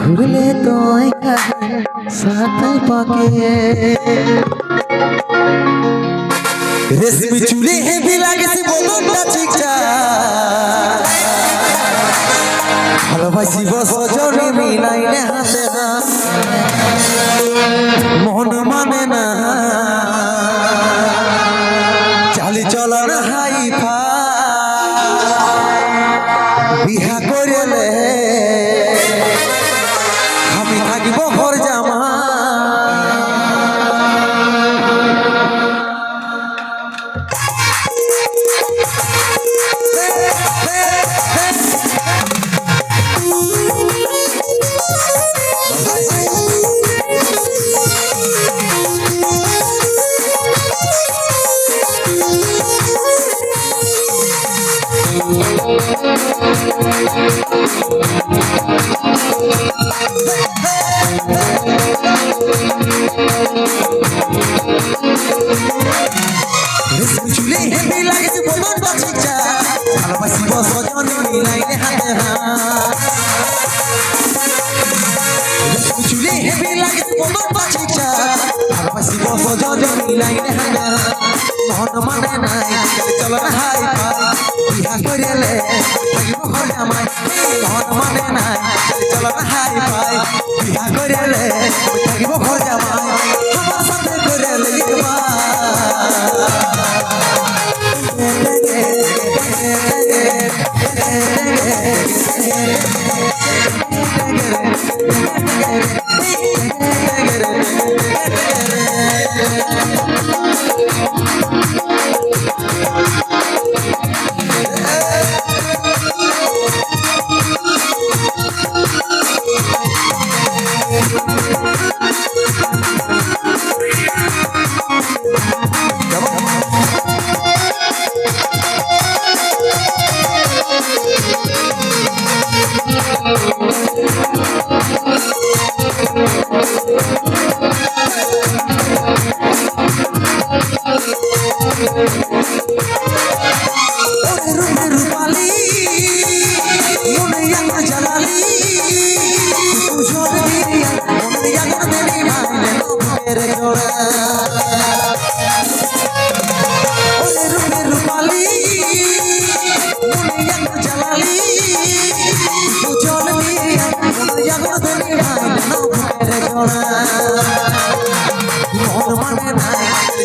ঘুরলে তো সাথে পাকে রেশমি চুলে হেভি লাগে সে বদনটা ঠিকঠাক। ভালোবাসি বস। থাকিব হর জামা। রেশমি চুলে হেভি লাগে সে বদনটা ঠিকঠাক ভালোবাসি বস জনে মিলাইলে হাতে হাত। চুলে হেভি লাগে সে বদনটা ঠিকঠাক ভালোবাসি বস জনে মিলাইলে হাতে হাত। মন মানে নাই চলো না হাই ফাই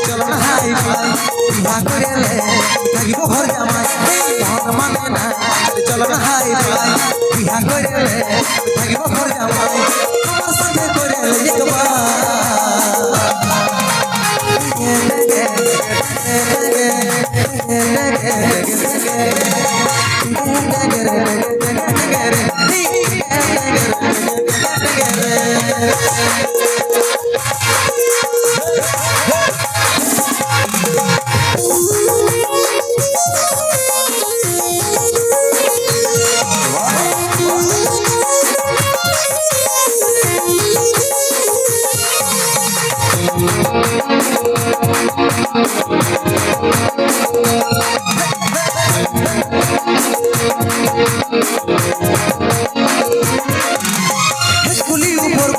চলো না হাই ফাই বিহা করেলে থাকিব ঘর জামাই মানে নাই চলো হাই ফাই বিহা করেলে থাকিব ঘর জামাই আমার সঙ্গে করেলে একবার গুলি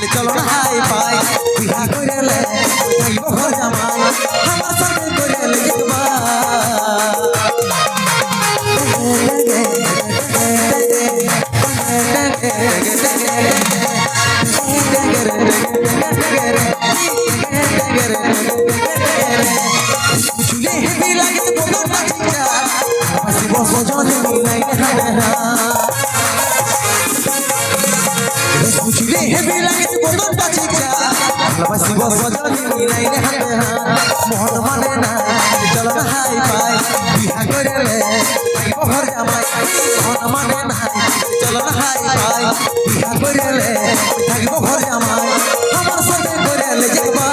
নাই চলো না, হাই পাই বিহা করেলে থাকিব ঘর জামাই। আমার সাথে করেলে চুলে হেভি লাগে বাচ্চা হাসি বস না চুলে হেভি লাগে বদন বাচ্চা ভালোবাসি বসজনী মিলাই রে হাতে হাত মন মানে না চল হাই পাই বিহা করেলে পাইব ঘর জামাই মন মানে না চল হাই পাই বিহা করেলে থাকিব ঘর জামাই আমার সাথে করেলে যাবা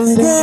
Yeah.